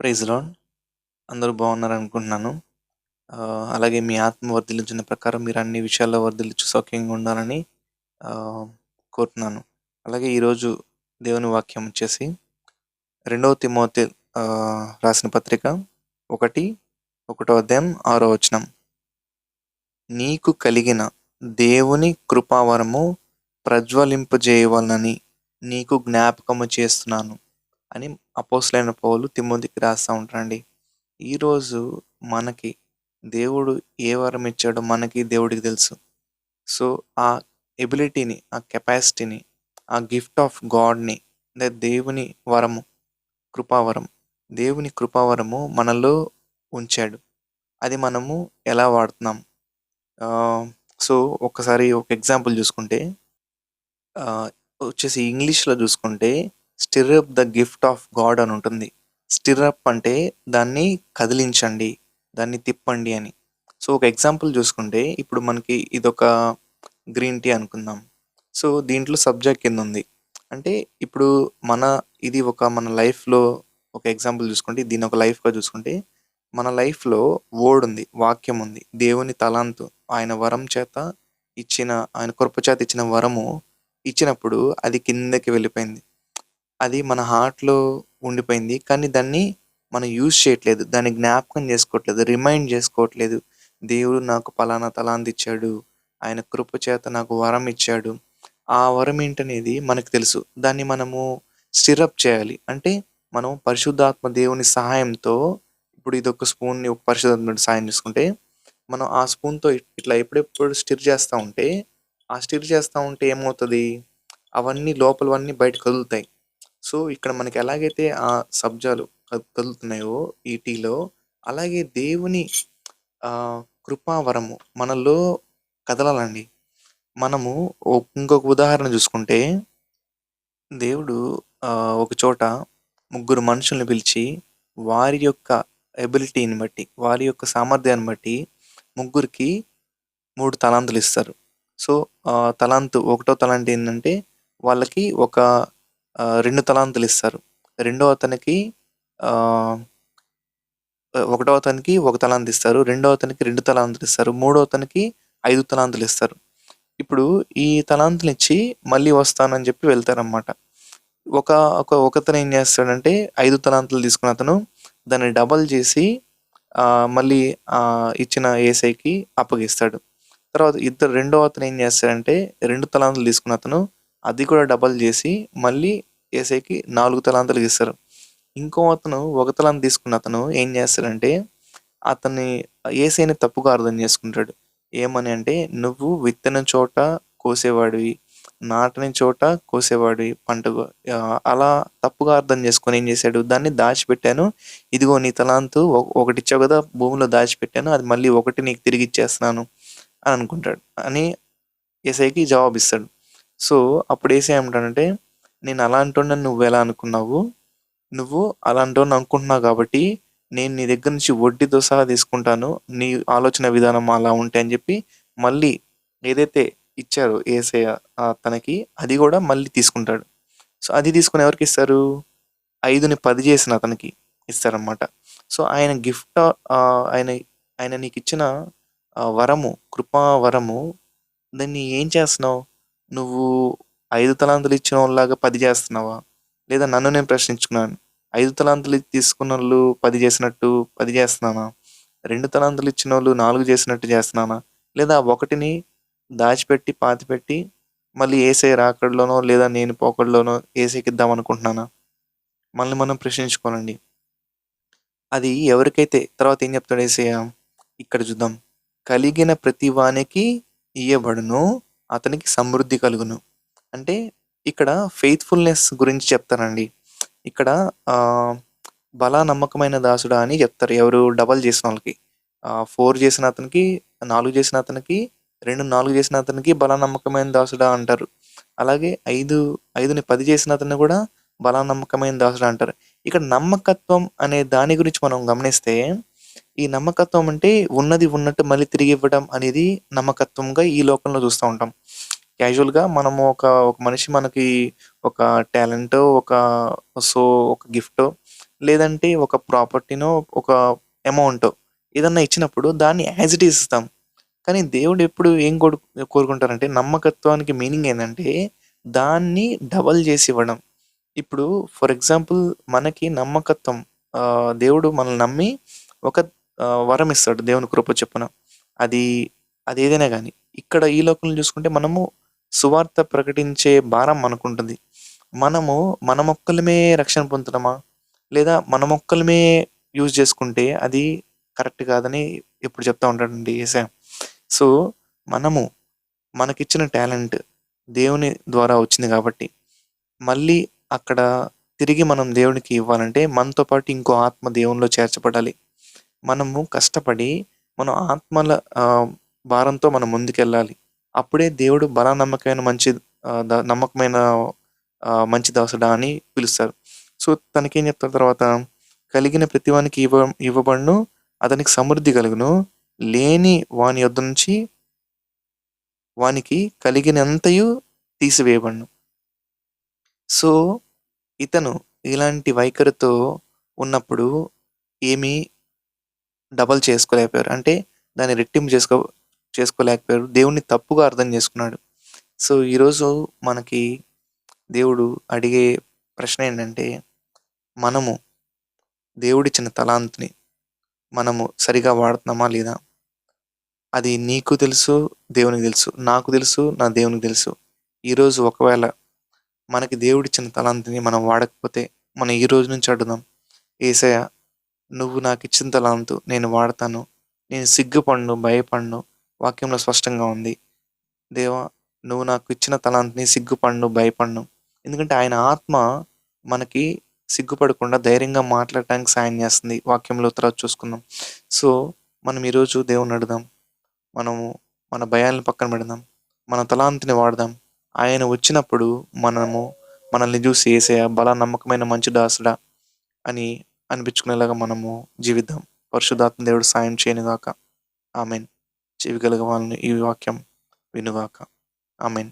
Praise lord. అందరూ బాగున్నారనుకుంటున్నాను. అనుకుంటున్నాను అలాగే మీ ఆత్మ వర్దిలించిన ప్రకారం మీరు అన్ని విషయాల్లో వర్దిలించి సౌఖ్యంగా ఉండాలని కోరుతున్నాను. అలాగే ఈరోజు దేవుని వాక్యం వచ్చేసి రెండవ తిమోతి రాసిన పత్రిక ఒకటి ఒకటో అధ్యాయం ఆరో వచనం. నీకు కలిగిన దేవుని కృపావరము ప్రజ్వలింపజేయవలనని నీకు జ్ఞాపకము చేస్తున్నాను అని అపోస్తలుడైన పౌలు తిమోతికి రాస్తా ఉంటారండి ఈరోజు మనకి దేవుడు ఏ వరం ఇచ్చాడో మనకి దేవుడికి తెలుసు. సో, ఆ ఎబిలిటీని, ఆ కెపాసిటీని, ఆ గిఫ్ట్ ఆఫ్ గాడ్‌ని అంటే దేవుని వరము, కృపావరం. దేవుని కృపావరము మనలో ఉంచాడు. అది మనము ఎలా వాడుతున్నాం? సో, ఒక్కసారి ఒక ఎగ్జాంపుల్ చూసుకుంటే వచ్చేసి ఇంగ్లీష్‌లో చూసుకుంటే stir up the gift of God అని ఉంటుంది. స్టిర్అప్ అంటే దాన్ని కదిలించండి, దాన్ని తిప్పండి అని. సో, ఒక ఎగ్జాంపుల్ చూసుకుంటే ఇప్పుడు మనకి ఇదొక గ్రీన్ టీ అనుకుందాం. సో, దీంట్లో సబ్జెక్ట్ కింద ఉంది అంటే ఇప్పుడు మన ఇది ఒక మన లైఫ్‌లో ఒక ఎగ్జాంపుల్ చూసుకుంటే దీన్ని ఒక లైఫ్‌గా చూసుకుంటే మన లైఫ్‌లో వర్డ్ ఉంది. వాక్యం ఉంది. దేవుని తలాంతు ఆయన వరం చేత ఇచ్చిన ఆయన కృప చేత ఇచ్చిన వరము ఇచ్చినప్పుడు అది కిందకి వెళ్ళిపోయింది. అది మన హార్ట్‌లో ఉండిపోయింది. కానీ దాన్ని మనం యూజ్ చేయట్లేదు. దాన్ని జ్ఞాపకం చేసుకోవట్లేదు. రిమైండ్ చేసుకోవట్లేదు. దేవుడు నాకు పలానా తలాందిచ్చాడు ఇచ్చాడు. ఆయన కృప చేత నాకు వరం ఇచ్చాడు. ఆ వరం ఏంటనేది మనకు తెలుసు. దాన్ని మనము స్టిరప్ చేయాలి. అంటే మనం పరిశుద్ధాత్మ దేవుని సహాయంతో ఇప్పుడు ఇది ఒక స్పూన్‌ని ఒక పరిశుద్ధాత్ముడి సహాయం చేసుకుంటే మనం ఆ స్పూన్‌తో ఇట్లా ఎప్పుడెప్పుడు స్టిర్ చేస్తూ ఉంటే ఆ స్టిర్ చేస్తా ఉంటే ఏమవుతుంది అవన్నీ లోపలవన్నీ బయటకు కదులుతాయి. సో, ఇక్కడ మనకి ఎలాగైతే ఆ సబ్జాలు కదులుతున్నాయో ఈ టీలో అలాగే దేవుని కృపావరము మనలో కదలాలండి. మనము ఒ ఇంకొక ఉదాహరణ చూసుకుంటే దేవుడు ఒక చోట ముగ్గురు మనుషుల్ని పిలిచి వారి యొక్క ఎబిలిటీని బట్టి, వారి యొక్క సామర్థ్యాన్ని బట్టి ముగ్గురికి మూడు తలాంతులు ఇస్తారు. సో, తలాంతు ఒకటో తలాంత్ ఏంటంటే వాళ్ళకి ఒక రెండు తలాంతులు ఇస్తారు. రెండో అతనికి ఒకటో అతనికి 1 తలాంత్ ఇస్తారు. రెండో అతనికి రెండు తలాంతులు ఇస్తారు. మూడో అతనికి ఐదు తలాంతులు ఇస్తారు. ఇప్పుడు ఈ తలాంతులు ఇచ్చి మళ్ళీ వస్తానని చెప్పి వెళ్తారన్నమాట. ఒక ఒక ఒకతను ఏం చేస్తాడంటే ఐదు తలాంతులు తీసుకున్న అతను దాన్ని డబుల్ చేసి మళ్ళీ ఇచ్చిన ఏసైకి అప్పగిస్తాడు. తర్వాత ఇద్దరు రెండో అతను ఏం చేస్తాడంటే రెండు తలాంతులు తీసుకున్న అతను అది కూడా డబుల్ చేసి మళ్ళీ ఏసైకి నాలుగు తలాంతలు ఇస్తారు. ఇంకో అతను ఒక తలాంత తీసుకున్న అతను ఏం చేస్తాడంటే అతన్ని ఏసైని తప్పుగా అర్థం చేసుకుంటాడు. ఏమని అంటే నువ్వు విత్తన చోట కోసేవాడివి. నాటని చోట కోసేవాడివి పంట అలా తప్పుగా అర్థం చేసుకొని ఏం చేశాడు దాన్ని దాచిపెట్టాను. ఇదిగో నీ తలాంతు ఒకటి ఇచ్చావు కదా! భూమిలో దాచిపెట్టాను. అది మళ్ళీ ఒకటి నీకు తిరిగి ఇచ్చేస్తున్నాను అని అనుకుంటాడు. అని యేసయ్యకి జవాబిస్తాడు. సో, అప్పుడు ఏసే ఏమంటాడంటే నేను నువ్వు ఎలా అనుకున్నావు? నువ్వు అలాంటోడిని అనుకుంటున్నావు కాబట్టి నేను నీ దగ్గర నుంచి వడ్డీతో సహా తీసుకుంటాను. నీ ఆలోచన విధానం అలా ఉంటే అని చెప్పి మళ్ళీ ఏదైతే ఇచ్చారో ఏసే తనకి అది కూడా మళ్ళీ తీసుకుంటాడు. సో, అది తీసుకుని ఎవరికి ఇస్తారు ఐదుని పది చేసిన అతనికి ఇస్తారనమాట సో, ఆయన గిఫ్ట్ ఆయన ఆయన నీకు ఇచ్చిన వరము, కృపా వరము దాన్ని ఏం చేస్తున్నావు? నువ్వు ఐదు తలాంతులు ఇచ్చినోళ్ళలాగా 10 చేస్తున్నావా? లేదా నన్ను నేను ప్రశ్నించుకున్నాను. ఐదు తలాంతులు తీసుకున్న వాళ్ళు పది చేసినట్టు పది చేస్తున్నానా? రెండు తలాంతులు ఇచ్చిన వాళ్ళు నాలుగు చేసినట్టు చేస్తున్నానా? లేదా ఒకటిని దాచిపెట్టి, పాతిపెట్టి మళ్ళీ ఏసే రాకడలోనో లేదా నేను పోకడలోనో యేసయ్యకి ఇద్దాం అనుకుంటున్నానా? మనల్ని మనం ప్రశ్నించుకోనండి అది ఎవరికైతే తర్వాత ఏం చెప్తాడు ఏసయ్య ఇక్కడ చూద్దాం. కలిగిన ప్రతి వానికి ఇయ్యబడును. అతనికి సమృద్ధి కలుగును. అంటే ఇక్కడ ఫెయిత్‌ఫుల్‌నెస్ గురించి చెప్తారండి. ఇక్కడ బలా నమ్మకమైన దాసుడా అని చెప్తారు. ఎవరు డబల్ చేసిన వాళ్ళకి ఫోర్ చేసిన అతనికి, నాలుగు చేసిన అతనికి, 2, 4 చేసిన అతనికి బలా నమ్మకమైన దాసుడా అంటారు. అలాగే 5, 5ని 10 చేసిన అతను కూడా బలా నమ్మకమైన దాసుడా అంటారు. ఇక్కడ నమ్మకత్వం అనే దాని గురించి మనం గమనిస్తే ఈ నమ్మకత్వం అంటే ఉన్నది ఉన్నట్టు మళ్ళీ తిరిగి ఇవ్వడం అనేది నమ్మకత్వంగా ఈ లోకంలో చూస్తూ ఉంటాం. క్యాజువల్‌గా మనము ఒక ఒక మనిషి మనకి ఒక టాలెంటో, ఒక సో, ఒక గిఫ్టో లేదంటే ఒక ప్రాపర్టీనో ఒక అమౌంటో ఏదన్నా ఇచ్చినప్పుడు దాన్ని యాజ్ ఇట్ ఈస్ ఇస్తాం కానీ దేవుడు ఎప్పుడు ఏం కోరు కోరుకుంటారంటే నమ్మకత్వానికి మీనింగ్ ఏంటంటే దాన్ని డబల్ చేసి ఇవ్వడం ఇప్పుడు ఫర్ ఎగ్జాంపుల్ మనకి నమ్మకత్వం దేవుడు మనల్ని నమ్మి ఒక వరం ఇస్తాడు దేవుని కృప చెప్పున. అది అది ఏదైనా కానీ ఇక్కడ ఈ లోకంలో చూసుకుంటే మనము సువార్త ప్రకటించే భారం మనకుంటుంది. మనము మన మొక్కలమే రక్షణ పొందుతున్నామా? లేదా మన మొక్కలమే యూజ్ చేసుకుంటే అది కరెక్ట్ కాదని ఎప్పుడు చెప్తా ఉంటాడండి ఏసా సో మనము మనకిచ్చిన టాలెంట్ దేవుని ద్వారా వచ్చింది కాబట్టి మళ్ళీ అక్కడ తిరిగి మనం దేవునికి ఇవ్వాలంటే మనతో పాటు ఇంకో ఆత్మ దేవునిలో చేర్చబడాలి. మనము కష్టపడి మన ఆత్మల భారంతో మనం ముందుకెళ్ళాలి. అప్పుడే దేవుడు బల నమ్మకమైన మంచి ద- నమ్మకమైన మంచి దాసుడా అని పిలుస్తారు. సో తనకేం చెప్తారు తర్వాత కలిగిన ప్రతివానికి ఇవ్వ ఇవ్వబడును అతనికి సమృద్ధి కలుగును. లేని వాని యొద్ద నుంచి వానికి కలిగినంతయు తీసివేయబడును. సో ఇతను ఇలాంటి వైఖరితో ఉన్నప్పుడు ఏమీ డబల్ చేసుకోలేకపోయారు. అంటే దాన్ని రెట్టింపు చేసుకో చేసుకోలేకపోయారు. దేవుణ్ణి తప్పుగా అర్థం చేసుకున్నాడు. సో ఈరోజు మనకి దేవుడు అడిగే ప్రశ్న ఏంటంటే మనము దేవుడిచ్చిన తలాంతుని మనము సరిగా వాడుతున్నామా లేదా? అది నీకు తెలుసు దేవునికి తెలుసు. నాకు తెలుసు నా దేవునికి తెలుసు. ఈరోజు ఒకవేళ మనకి దేవుడిచ్చిన తలాంతిని మనం వాడకపోతే మనం ఈ రోజు నుంచి అడుగుదాం. ఏసయ్య నువ్వు నాకు ఇచ్చిన తలాంతు నేను వాడతాను. నేను సిగ్గుపడను భయపడను. వాక్యంలో స్పష్టంగా ఉంది. దేవా నువ్వు నాకు ఇచ్చిన తలాంతిని సిగ్గుపండు భయపడను. ఎందుకంటే ఆయన ఆత్మ మనకి సిగ్గుపడకుండా ధైర్యంగా మాట్లాడటానికి సాయం చేస్తుంది. వాక్యంలో తర్వాత చూసుకుందాం. సో మనం ఈరోజు దేవుని అడుదాం మనము మన భయాలను పక్కన పెడదాం. మన తలాంతిని వాడదాం. ఆయన వచ్చినప్పుడు మనము మనల్ని చూసి ఏసయ బల నమ్మకమైన మంచి దాసుడా అని అనిపించుకునేలాగా మనము జీవిద్దాం. పరిశుధాత్మ దేవుడు సాయం చేయనుగాక ఆమెన్. చెవిగలగ వాళ్ళని ఈ వాక్యం వినుగాక. ఆమెన్.